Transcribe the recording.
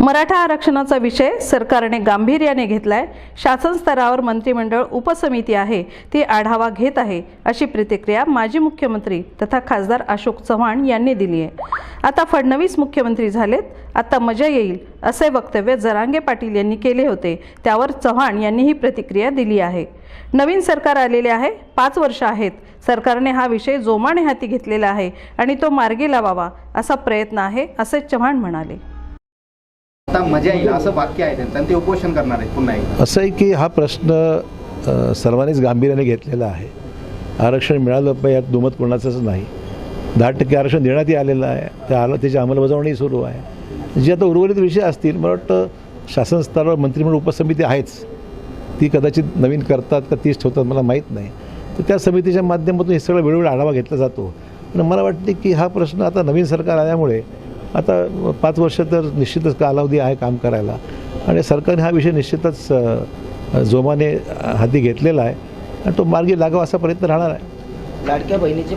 मराठा आरक्षणाचा विषय सरकारने गांभीर्याने घेतलाय. शासन स्तरावर मंत्रिमंडळ उपसमिती आहे. ती आढावा घेत आहे अशी प्रतिक्रिया माजी मुख्यमंत्री तथा खासदार अशोक चव्हाण यांनी दिली आहे. आता फडणवीस मुख्यमंत्री झालेत. आता मजा येईल असे वक्तव्य जरांगे पाटील यांनी केले होते. त्यावर चव्हाण यांनी ही प्रतिक्रिया दिली आहे. नवीन सरकार आलेले आहे पाच वर्ष आहेत. सरकारने हा विषय जोमाने हाती घेतलेला आहे आणि तो मार्गी लावावा असा प्रयत्न आहे असे चव्हाण म्हणाले. आता मजा येईल असं वाक्य आहे त्यांचं. आणि ते उपोषण करणार आहेत पुन्हा एकदा. असं आहे की हा प्रश्न सर्वांनीच गांभीर्याने घेतलेला आहे. आरक्षण मिळालं पाहिजे यात दुमत कोणाचंच नाही. दहा टक्के आरक्षण देण्यातही आलेलं आहे. त्या आलं त्याची अंमलबजावणी सुरू आहे. जे आता उर्वरित विषय असतील मला वाटतं शासन स्तरावर मंत्रिमंडळ उपसमिती आहेच. ती कदाचित नवीन करतात का तीच ठेवतात मला माहीत नाही. तर त्या समितीच्या माध्यमातून हे सगळं वेळोवेळी आढावा घेतला जातो. पण मला वाटते की हा प्रश्न आता नवीन सरकार आल्यामुळे आता पाच वर्ष तर निश्चितच कालावधी आहे काम करायला. आणि सरकारने हा विषय निश्चितच जोमाने हाती घेतलेला आहे. आणि तो मार्गी लागावा असा प्रयत्न राहणार आहे. लाडक्या बहिणीचे